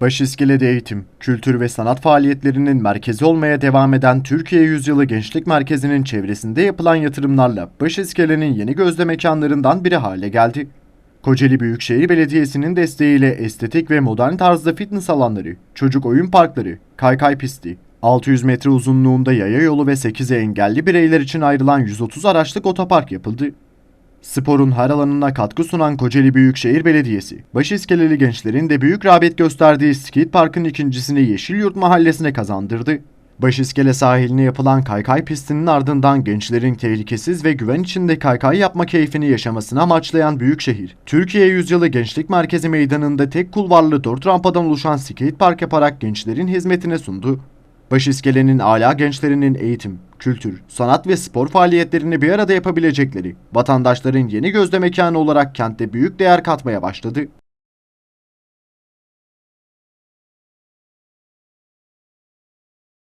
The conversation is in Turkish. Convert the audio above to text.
Başiskele'de eğitim, kültür ve sanat faaliyetlerinin merkezi olmaya devam eden Türkiye Yüzyılı Gençlik Merkezi'nin çevresinde yapılan yatırımlarla Başiskele'nin yeni gözde mekanlarından biri hale geldi. Kocaeli Büyükşehir Belediyesi'nin desteğiyle estetik ve modern tarzda fitness alanları, çocuk oyun parkları, kaykay pisti, 600 metre uzunluğunda yaya yolu ve 8'e engelli bireyler için ayrılan 130 araçlık otopark yapıldı. Sporun her alanına katkı sunan Kocaeli Büyükşehir Belediyesi, Başiskeleli gençlerin de büyük rağbet gösterdiği skate parkın ikincisini Yeşilyurt Mahallesi'ne kazandırdı. Başiskele sahiline yapılan kaykay pistinin ardından gençlerin tehlikesiz ve güven içinde kaykay yapma keyfini yaşamasını amaçlayan Büyükşehir, Türkiye Yüzyılı Gençlik Merkezi meydanında tek kulvarlı dört rampadan oluşan skate park yaparak gençlerin hizmetine sundu. Başiskele'nin âlâ gençlerinin eğitim, kültür, sanat ve spor faaliyetlerini bir arada yapabilecekleri, vatandaşların yeni gözde mekanı olarak kentte büyük değer katmaya başladı.